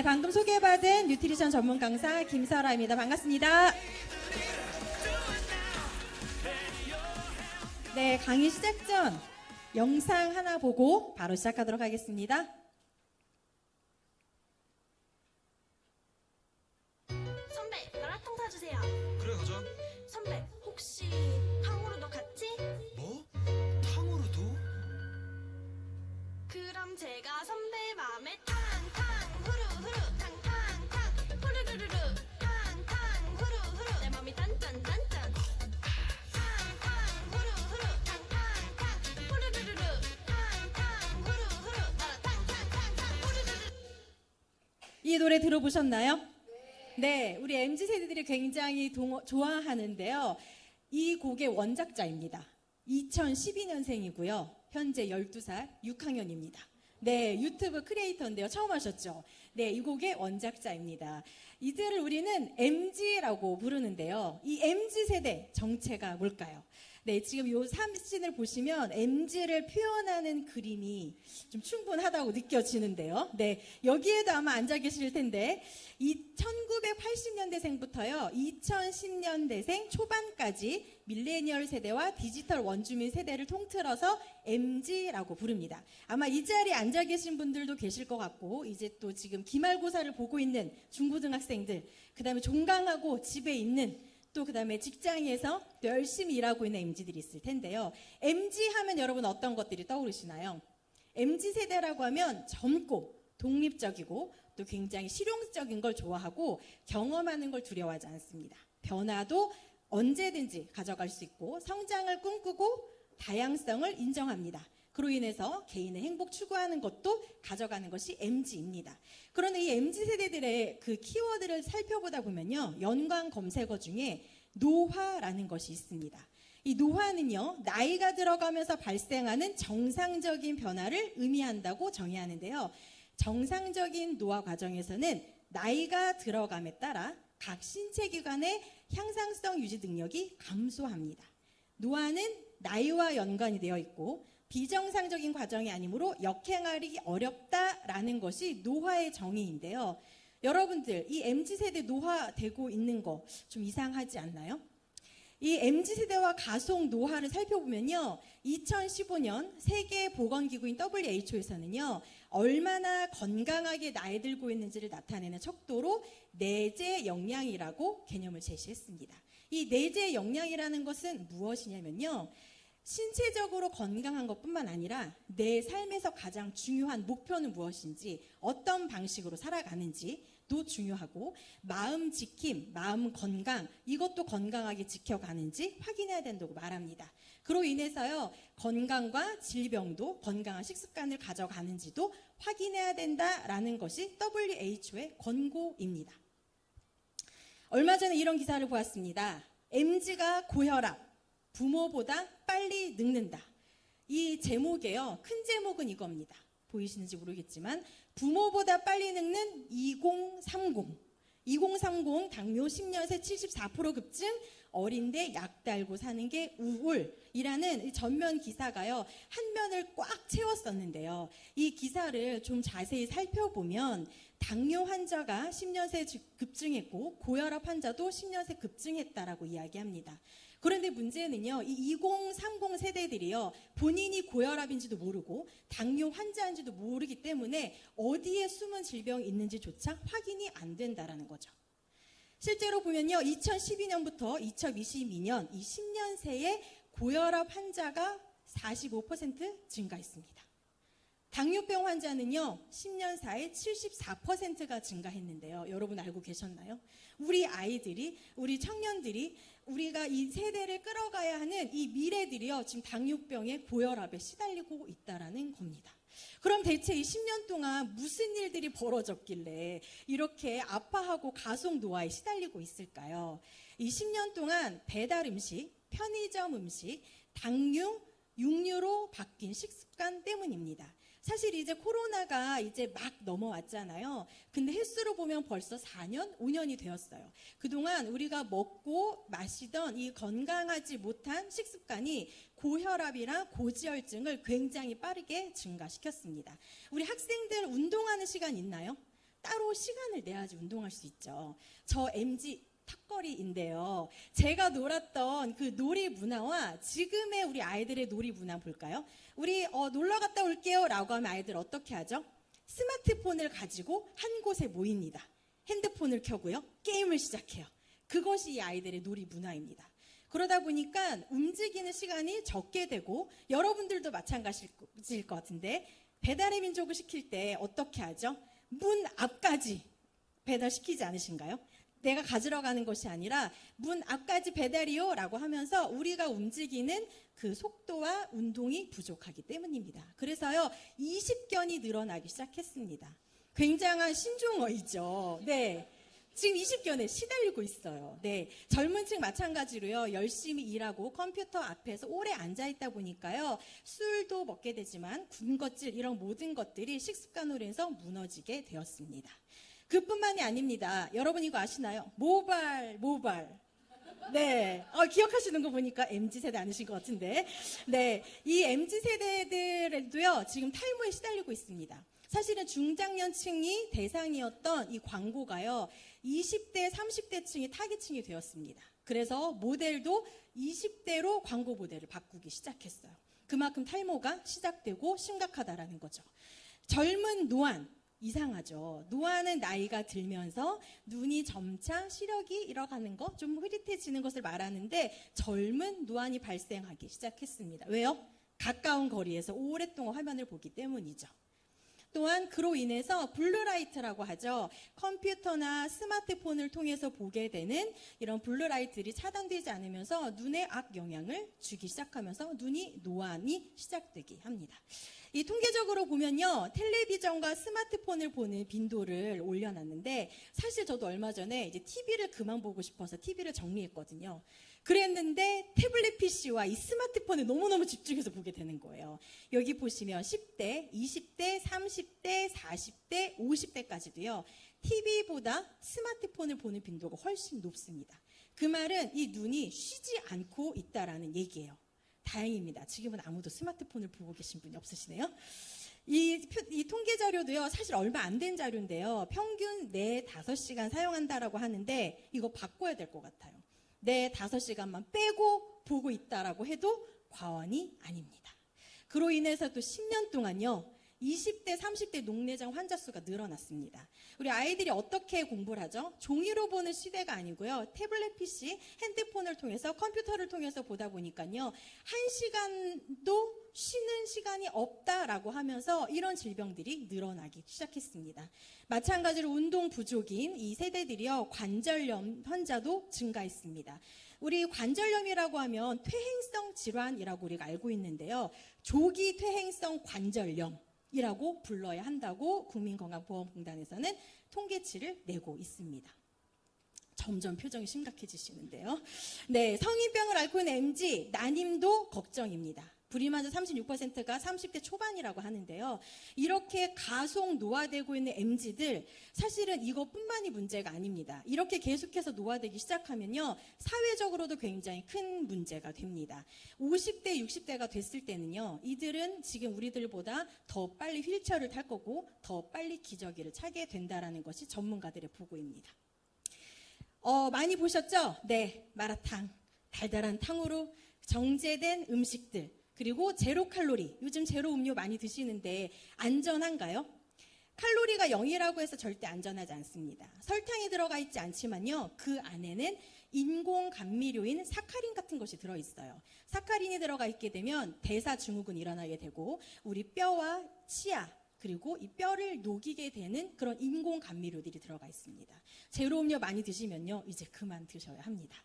네, 방금 소개받은 뉴트리션 전문 강사 김설아입니다. 반갑습니다. 네, 강의 시작 전 영상 하나 보고 바로 시작하도록 하겠습니다. 선배 마라탕 사주세요 그래 가자. 선배 혹시 탕후루도 같이? 뭐? 탕후루도? 그럼 제가 들어보셨나요? 네, 우리 MZ 세대들이 굉장히 동- 좋아하는데요. 이 곡의 원작자입니다. 2012년생이고요. 현재 12살 6학년입니다. 네, 유튜브 크리에이터인데요. 처음 하셨죠? 네, 이 곡의 원작자입니다. 이들을 우리는 MG라고 부르는데요. 이 MG 세대 정체가 뭘까요? 네, 지금 이 삼신을 보시면 MG를 표현하는 그림이 좀 충분하다고 느껴지는데요. 네, 여기에도 아마 앉아 계실 텐데, 이 1980년대생부터요, 2010년대생 초반까지 밀레니얼 세대와 디지털 원주민 세대를 통틀어서 MG라고 부릅니다. 아마 이 자리에 앉아 계신 분들도 계실 것 같고, 이제 또 지금 기말고사를 보고 있는 중고등학생들, 그 다음에 종강하고 집에 있는 또 그다음에 직장에서 또 열심히 일하고 있는 MZ들이 있을 텐데요. MZ 하면 여러분 어떤 것들이 떠오르시나요? MZ 세대라고 하면 젊고 독립적이고 또 굉장히 실용적인 걸 좋아하고 경험하는 걸 두려워하지 않습니다. 변화도 언제든지 가져갈 수 있고 성장을 꿈꾸고 다양성을 인정합니다. 그로 인해서 개인의 행복 추구하는 것도 가져가는 것이 MG입니다. 그런데 이 MZ 세대들의 그 키워드를 살펴보다 보면요. 연관 검색어 중에 노화라는 것이 있습니다. 이 노화는요, 나이가 들어가면서 발생하는 정상적인 변화를 의미한다고 정의하는데요. 정상적인 노화 과정에서는 나이가 들어감에 따라 각 신체 기관의 향상성 유지 능력이 감소합니다. 노화는 나이와 연관이 되어 있고 비정상적인 과정이 아니므로 역행하기 어렵다라는 것이 노화의 정의인데요. 여러분들 이 MZ 세대 노화되고 있는 거 좀 이상하지 않나요? 이 MZ 세대와 가속 노화를 살펴보면요. 2015년 세계 보건 기구인 WHO에서는요. 얼마나 건강하게 나이 들고 있는지를 나타내는 척도로 내재 역량이라고 개념을 제시했습니다. 이 내재 역량이라는 것은 무엇이냐면요. 신체적으로 건강한 것뿐만 아니라 내 삶에서 가장 중요한 목표는 무엇인지 어떤 방식으로 살아가는지도 중요하고 마음 지킴, 마음 건강 이것도 건강하게 지켜가는지 확인해야 된다고 말합니다. 그로 인해서요 건강과 질병도 건강한 식습관을 가져가는지도 확인해야 된다라는 것이 WHO의 권고입니다. 얼마 전에 이런 기사를 보았습니다. MG가 고혈압, 부모보다 빨리 늙는다. 이 제목에요. 큰 제목은 이겁니다. 보이시는지 모르겠지만 부모보다 빨리 늙는 2030. 2030 당뇨 10년 새 74% 급증 어린데 약 달고 사는 게 우울이라는 이 전면 기사가요 한 면을 꽉 채웠었는데요 이 기사를 좀 자세히 살펴보면 당뇨 환자가 10년 새 급증했고 고혈압 환자도 10년 새 급증했다라고 이야기합니다. 그런데 문제는요, 이 2030 세대들이요, 본인이 고혈압인지도 모르고, 당뇨 환자인지도 모르기 때문에 어디에 숨은 질병이 있는지조차 확인이 안 된다라는 거죠. 실제로 보면요, 2012년부터 2022년 이 10년 새에 고혈압 환자가 45% 증가했습니다. 당뇨병 환자는요, 10년 사이에 74%가 증가했는데요. 여러분 알고 계셨나요? 우리 아이들이, 우리 청년들이 우리가 이 세대를 끌어가야 하는 이 미래들이요, 지금 당뇨병에 고혈압에 시달리고 있다라는 겁니다. 그럼 대체 이 10년 동안 무슨 일들이 벌어졌길래 이렇게 아파하고 가속 노화에 시달리고 있을까요? 이 10년 동안 배달 음식, 편의점 음식, 당류, 육류로 바뀐 식습관 때문입니다. 사실 이제 코로나가 이제 막 넘어왔잖아요. 근데 횟수로 보면 벌써 4년, 5년이 되었어요. 그동안 우리가 먹고 마시던 이 건강하지 못한 식습관이 고혈압이나 고지혈증을 굉장히 빠르게 증가시켰습니다. 우리 학생들 운동하는 시간 있나요? 따로 시간을 내야지 운동할 수 있죠. 저 MG 턱걸이인데요. 제가 놀았던 그 놀이 문화와 지금의 우리 아이들의 놀이 문화 볼까요? 우리 어, 놀러 갔다 올게요 라고 하면 아이들 어떻게 하죠? 스마트폰을 가지고 한 곳에 모입니다. 핸드폰을 켜고요. 게임을 시작해요. 그것이 이 아이들의 놀이 문화입니다. 그러다 보니까 움직이는 시간이 적게 되고 여러분들도 마찬가지일 것 같은데 배달의 민족을 시킬 때 어떻게 하죠? 문 앞까지 배달시키지 않으신가요? 내가 가지러 가는 것이 아니라 문 앞까지 배달이요라고 하면서 우리가 움직이는 그 속도와 운동이 부족하기 때문입니다. 그래서요 20견이 늘어나기 시작했습니다. 굉장한 신종어이죠. 네. 지금 20견에 시달리고 있어요. 네. 젊은 층 마찬가지로요. 열심히 일하고 컴퓨터 앞에서 오래 앉아 있다 보니까요. 술도 먹게 되지만 군것질 이런 모든 것들이 식습관으로 해서 무너지게 되었습니다. 그뿐만이 아닙니다. 여러분 이거 아시나요? 모발, 모발. 네. 어, 기억하시는 거 보니까 MZ세대 아니신 것 같은데. 네. 이 MZ세대들도요, 지금 탈모에 시달리고 있습니다. 사실은 중장년층이 대상이었던 이 광고가요, 20대, 30대 층이 타깃층이 되었습니다. 그래서 모델도 20대로 광고 모델을 바꾸기 시작했어요. 그만큼 탈모가 시작되고 심각하다라는 거죠. 젊은 노안, 이상하죠. 노안은 나이가 들면서 눈이 점차 시력이 잃어가는 것, 좀 흐릿해지는 것을 말하는데 젊은 노안이 발생하기 시작했습니다. 왜요? 가까운 거리에서 오랫동안 화면을 보기 때문이죠. 또한 그로 인해서 블루라이트라고 하죠. 컴퓨터나 스마트폰을 통해서 보게 되는 이런 블루라이트들이 차단되지 않으면서 눈에 악 영향을 주기 시작하면서 눈이 노안이 시작되게 합니다. 이 통계적으로 보면요. 텔레비전과 스마트폰을 보는 빈도를 올려놨는데 사실 저도 얼마 전에 이제 TV를 그만 보고 싶어서 TV를 정리했거든요. 그랬는데 태블릿 PC와 이 스마트폰에 너무너무 집중해서 보게 되는 거예요. 여기 보시면 10대, 20대, 30대, 40대, 50대까지도요. TV보다 스마트폰을 보는 빈도가 훨씬 높습니다. 그 말은 이 눈이 쉬지 않고 있다라는 얘기예요. 다행입니다. 지금은 아무도 스마트폰을 보고 계신 분이 없으시네요. 이, 표- 이 통계 자료도요, 사실 얼마 안 된 자료인데요. 평균 네, 다섯 시간 사용한다라고 하는데, 이거 바꿔야 될 것 같아요. 네, 다섯 시간만 빼고 보고 있다라고 해도 과언이 아닙니다. 그로 인해서 또 10년 동안요, 20대, 30대 녹내장 환자 수가 늘어났습니다. 우리 아이들이 어떻게 공부를 하죠? 종이로 보는 시대가 아니고요. 태블릿 PC, 핸드폰을 통해서 컴퓨터를 통해서 보다 보니까요. 한 시간도 쉬는 시간이 없다라고 하면서 이런 질병들이 늘어나기 시작했습니다. 마찬가지로 운동 부족인 이 세대들이요. 관절염 환자도 증가했습니다. 우리 관절염이라고 하면 퇴행성 질환이라고 우리가 알고 있는데요. 조기 퇴행성 관절염. 이라고 불러야 한다고 국민건강보험공단에서는 통계치를 내고 있습니다. 점점 표정이 심각해지시는데요. 네, 성인병을 앓고 있는 MG 난임도 걱정입니다. 불임환자 36%가 30대 초반이라고 하는데요. 이렇게 가속 노화되고 있는 MG들 사실은 이것뿐만이 문제가 아닙니다. 이렇게 계속해서 노화되기 시작하면요. 사회적으로도 굉장히 큰 문제가 됩니다. 50대, 60대가 됐을 때는요. 이들은 지금 우리들보다 더 빨리 휠체어를 탈 거고 더 빨리 기저귀를 차게 된다라는 것이 전문가들의 보고입니다. 어, 많이 보셨죠? 네, 마라탕. 달달한 탕으로 정제된 음식들. 그리고 제로 칼로리. 요즘 제로 음료 많이 드시는데 안전한가요? 칼로리가 0이라고 해서 절대 안전하지 않습니다. 설탕이 들어가 있지 않지만요. 그 안에는 인공 감미료인 사카린 같은 것이 들어 있어요. 사카린이 들어가 있게 되면 대사 증후군이 일어나게 되고 우리 뼈와 치아 그리고 이 뼈를 녹이게 되는 그런 인공 감미료들이 들어가 있습니다. 제로 음료 많이 드시면요. 이제 그만 드셔야 합니다.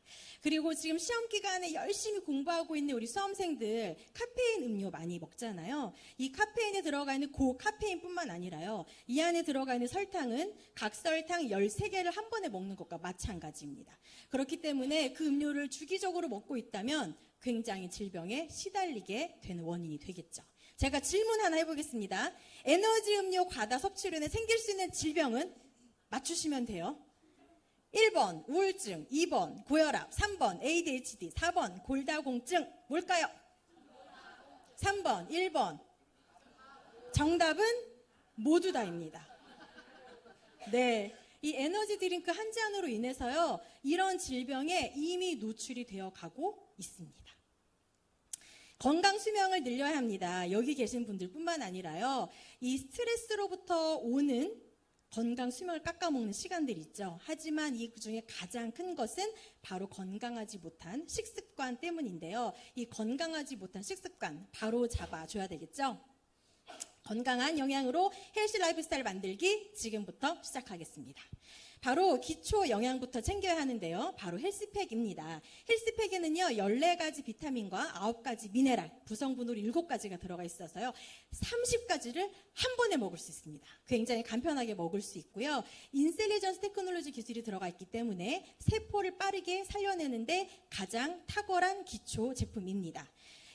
그리고 지금 시험 기간에 열심히 공부하고 있는 우리 수험생들 카페인 음료 많이 먹잖아요. 이 카페인에 들어가 있는 고 카페인뿐만 아니라요. 이 안에 들어가 있는 설탕은 각설탕 13개를 한 번에 먹는 것과 마찬가지입니다. 그렇기 때문에 그 음료를 주기적으로 먹고 있다면 굉장히 질병에 시달리게 되는 원인이 되겠죠. 제가 질문 하나 해보겠습니다. 에너지 음료 과다 섭취로 인해 생길 수 있는 질병은 맞추시면 돼요. 1번 우울증, 2번 고혈압, 3번 ADHD, 4번 골다공증 뭘까요? 3번, 1번. 정답은 모두 다입니다. 네. 이 에너지 드링크 한 잔으로 인해서요, 이런 질병에 이미 노출이 되어 가고 있습니다. 건강 수명을 늘려야 합니다. 여기 계신 분들 뿐만 아니라요, 이 스트레스로부터 오는 건강 수명을 깎아먹는 시간들 있죠. 하지만 이 중에 가장 큰 것은 바로 건강하지 못한 식습관 때문인데요. 이 건강하지 못한 식습관 바로 잡아줘야 되겠죠. 건강한 영양으로 헬시 라이프 스타일 만들기 지금부터 시작하겠습니다. 바로 기초 영양부터 챙겨야 하는데요. 바로 헬스팩입니다. 헬스팩에는요, 14가지 비타민과 9가지 미네랄, 구성분으로 7가지가 들어가 있어서요, 30가지를 한 번에 먹을 수 있습니다. 굉장히 간편하게 먹을 수 있고요. 인셀리전스 테크놀로지 기술이 들어가 있기 때문에 세포를 빠르게 살려내는데 가장 탁월한 기초 제품입니다.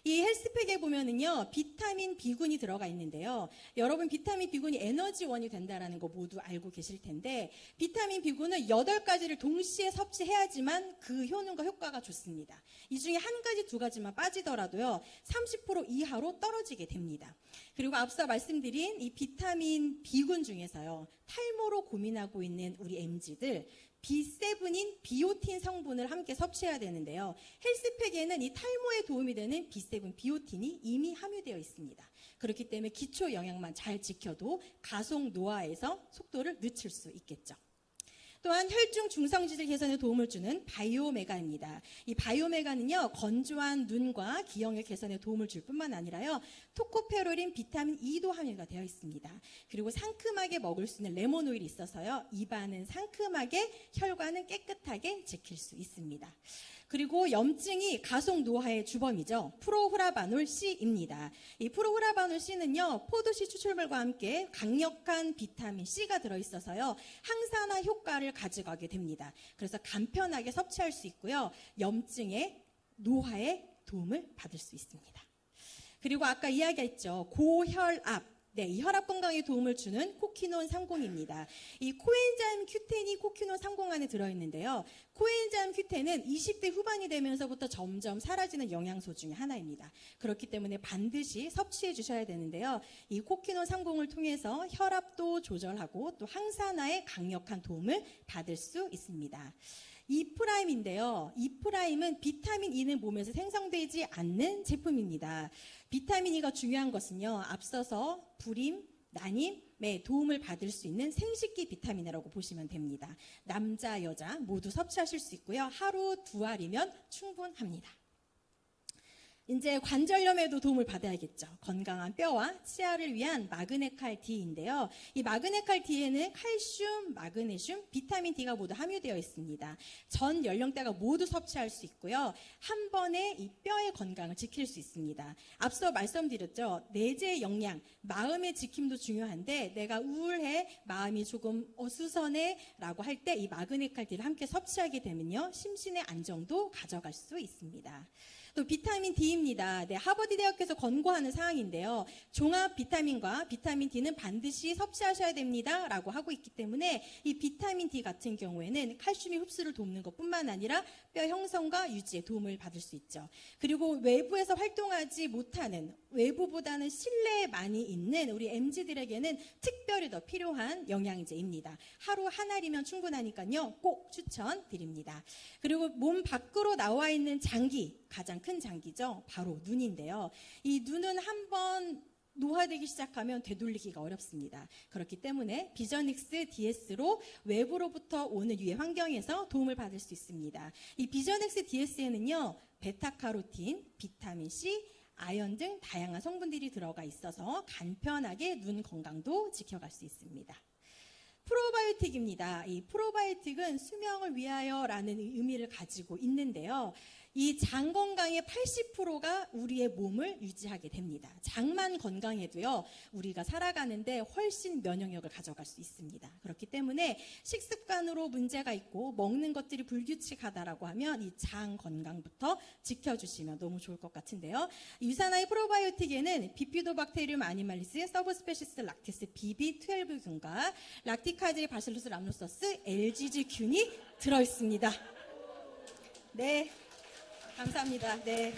이 헬스팩에 보면은요, 비타민 B군이 들어가 있는데요. 여러분, 비타민 B군이 에너지원이 된다라는 거 모두 알고 계실 텐데, 비타민 B군은 8가지를 동시에 섭취해야지만 그 효능과 효과가 좋습니다. 이 중에 한 가지, 두 가지만 빠지더라도요, 30% 이하로 떨어지게 됩니다. 그리고 앞서 말씀드린 이 비타민 B군 중에서요, 탈모로 고민하고 있는 우리 MZ들, B7인 비오틴 성분을 함께 섭취해야 되는데요. 헬스팩에는 이 탈모에 도움이 되는 B7 비오틴이 이미 함유되어 있습니다. 그렇기 때문에 기초 영양만 잘 지켜도 가속 노화에서 속도를 늦출 수 있겠죠. 또한 혈중 중성지질 개선에 도움을 주는 바이오메가입니다. 이 바이오메가는요, 건조한 눈과 기형의 개선에 도움을 줄 뿐만 아니라요, 토코페롤인 비타민 E도 함유가 되어 있습니다. 그리고 상큼하게 먹을 수 있는 레몬 오일이 있어서요, 입안은 상큼하게, 혈관은 깨끗하게 지킬 수 있습니다. 그리고 염증이 가속 노화의 주범이죠. 프로후라바놀 C입니다. 이 프로후라바놀 C는요, 포도씨 추출물과 함께 강력한 비타민 C가 들어있어서요, 항산화 효과를 가져가게 됩니다. 그래서 간편하게 섭취할 수 있고요, 염증의 노화에 도움을 받을 수 있습니다. 그리고 아까 이야기했죠. 고혈압. 네, 이 혈압 건강에 도움을 주는 코키논 30입니다. 이 코엔자임 큐텐이 코키논 30 안에 들어있는데요. 코엔자임 큐텐은 20대 후반이 되면서부터 점점 사라지는 영양소 중에 하나입니다. 그렇기 때문에 반드시 섭취해 주셔야 되는데요. 이 코키논 30을 통해서 혈압도 조절하고 또 항산화에 강력한 도움을 받을 수 있습니다. 이 프라임인데요. 이 프라임은 비타민 E는 몸에서 생성되지 않는 제품입니다. 비타민 E가 중요한 것은요. 앞서서 불임, 난임에 도움을 받을 수 있는 생식기 비타민이라고 보시면 됩니다. 남자, 여자 모두 섭취하실 수 있고요. 하루 두 알이면 충분합니다. 이제 관절염에도 도움을 받아야겠죠. 건강한 뼈와 치아를 위한 마그네칼 D인데요. 이 마그네칼 D에는 칼슘, 마그네슘, 비타민 D가 모두 함유되어 있습니다. 전 연령대가 모두 섭취할 수 있고요. 한 번에 이 뼈의 건강을 지킬 수 있습니다. 앞서 말씀드렸죠. 내재 영양, 마음의 지킴도 중요한데 내가 우울해, 마음이 조금 어수선해라고 할 때 이 마그네칼 D를 함께 섭취하게 되면요. 심신의 안정도 가져갈 수 있습니다. 또 비타민 D 입니다. 네, 하버드 대학에서 권고하는 사항인데요. 종합 비타민과 비타민 D는 반드시 섭취하셔야 됩니다라고 하고 있기 때문에 이 비타민 D 같은 경우에는 칼슘이 흡수를 돕는 것뿐만 아니라 뼈 형성과 유지에 도움을 받을 수 있죠. 그리고 외부에서 활동하지 못하는 외부보다는 실내에 많이 있는 우리 MZ들에게는 특별히 더 필요한 영양제입니다. 하루 한 알이면 충분하니까요. 꼭 추천드립니다. 그리고 몸 밖으로 나와 있는 장기, 가장 큰 장기죠. 바로 눈인데요. 이 눈은 한번 노화되기 시작하면 되돌리기가 어렵습니다. 그렇기 때문에 비전익스 DS로 외부로부터 오는 유해 환경에서 도움을 받을 수 있습니다. 이 비전익스 DS에는요, 베타카로틴, 비타민 C, 아연 등 다양한 성분들이 들어가 있어서 간편하게 눈 건강도 지켜갈 수 있습니다. 프로바이오틱입니다. 이 프로바이오틱은 수명을 위하여라는 의미를 가지고 있는데요. 이 장 건강의 80%가 우리의 몸을 유지하게 됩니다. 장만 건강해도요, 우리가 살아가는데 훨씬 면역력을 가져갈 수 있습니다. 그렇기 때문에 식습관으로 문제가 있고 먹는 것들이 불규칙하다라고 하면 이 장 건강부터 지켜주시면 너무 좋을 것 같은데요. 유산화의 프로바이오틱에는 비피도박테리움 아니말리스 서브스페시스 락티스 BB12균과 락티카즈 바실루스 람노서스 LGG균이 들어있습니다. 네. 감사합니다. 네.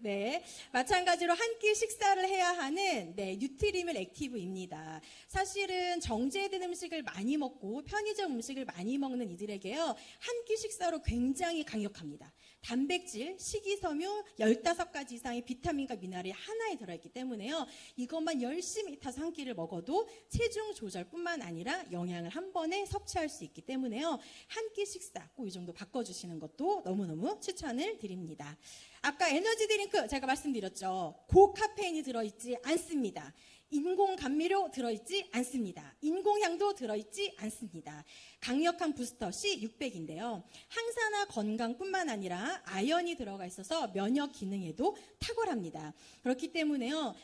네, 마찬가지로 한 끼 식사를 해야 하는 네, 뉴트리밀 액티브입니다. 사실은 정제된 음식을 많이 먹고 편의점 음식을 많이 먹는 이들에게요. 한 끼 식사로 굉장히 강력합니다. 단백질, 식이섬유 15가지 이상의 비타민과 미네랄이 하나에 들어있기 때문에요. 이것만 열심히 타서 한 끼를 먹어도 체중 조절뿐만 아니라 영양을 한 번에 섭취할 수 있기 때문에요. 한 끼 식사 꼭 이 정도 바꿔주시는 것도 너무너무 추천을 드립니다. 아까 에너지 드링크 제가 말씀드렸죠. 고카페인이 들어있지 않습니다. 인공 감미료 들어있지 않습니다. 인공향도 들어있지 않습니다. 강력한 부스터 C600인데요. 항산화 건강뿐만 아니라 아연이 들어가 있어서 면역 기능에도 탁월합니다. 그렇기 때문에요.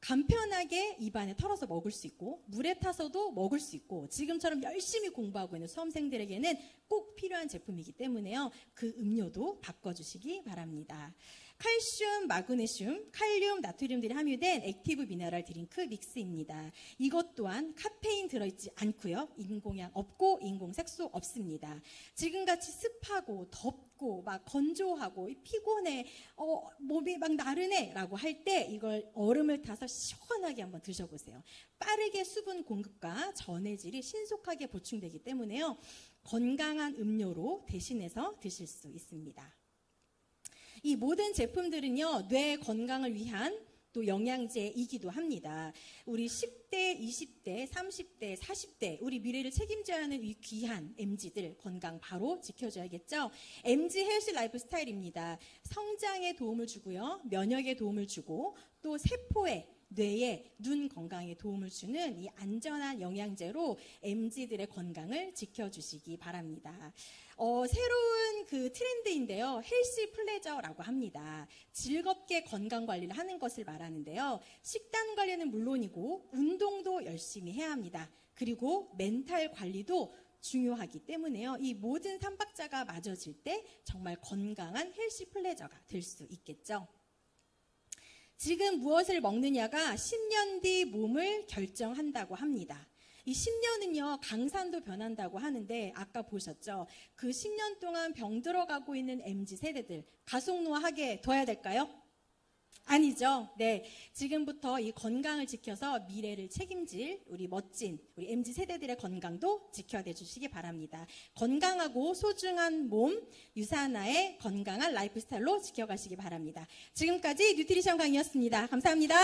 간편하게 입안에 털어서 먹을 수 있고 물에 타서도 먹을 수 있고 지금처럼 열심히 공부하고 있는 수험생들에게는 꼭 필요한 제품이기 때문에요. 그 음료도 바꿔주시기 바랍니다. 칼슘, 마그네슘, 칼륨, 나트륨들이 함유된 액티브 미네랄 드링크 믹스입니다. 이것 또한 카페인 들어있지 않고요. 인공향 없고 인공 색소 없습니다. 지금같이 습하고 덥고 막 건조하고 피곤해, 어, 몸이 막 나른해라고 할 때 이걸 얼음을 타서 시원하게 한번 드셔보세요. 빠르게 수분 공급과 전해질이 신속하게 보충되기 때문에요. 건강한 음료로 대신해서 드실 수 있습니다. 이 모든 제품들은요, 뇌 건강을 위한 또 영양제이기도 합니다. 우리 10대, 20대, 30대, 40대, 우리 미래를 책임져야 하는 이 귀한 MZ들 건강 바로 지켜줘야겠죠? MZ 헬스 라이프 스타일입니다. 성장에 도움을 주고요, 면역에 도움을 주고, 또 세포에 뇌에 눈 건강에 도움을 주는 이 안전한 영양제로 MZ들의 건강을 지켜주시기 바랍니다. 어, 새로운 그 트렌드인데요. 헬시 플레저라고 합니다. 즐겁게 건강 관리를 하는 것을 말하는데요. 식단 관리는 물론이고 운동도 열심히 해야 합니다. 그리고 멘탈 관리도 중요하기 때문에요. 이 모든 삼박자가 맞아질 때 정말 건강한 헬시 플레저가 될 수 있겠죠. 지금 무엇을 먹느냐가 10년 뒤 몸을 결정한다고 합니다. 이 10년은요, 강산도 변한다고 하는데, 아까 보셨죠? 그 10년 동안 병 들어가고 있는 MZ 세대들, 가속노화하게 둬야 될까요? 아니죠. 네. 지금부터 이 건강을 지켜서 미래를 책임질 우리 멋진 우리 MZ 세대들의 건강도 지켜야 주시기 바랍니다. 건강하고 소중한 몸, 유산화의 건강한 라이프 스타일로 지켜가시기 바랍니다. 지금까지 뉴트리션 강의였습니다. 감사합니다.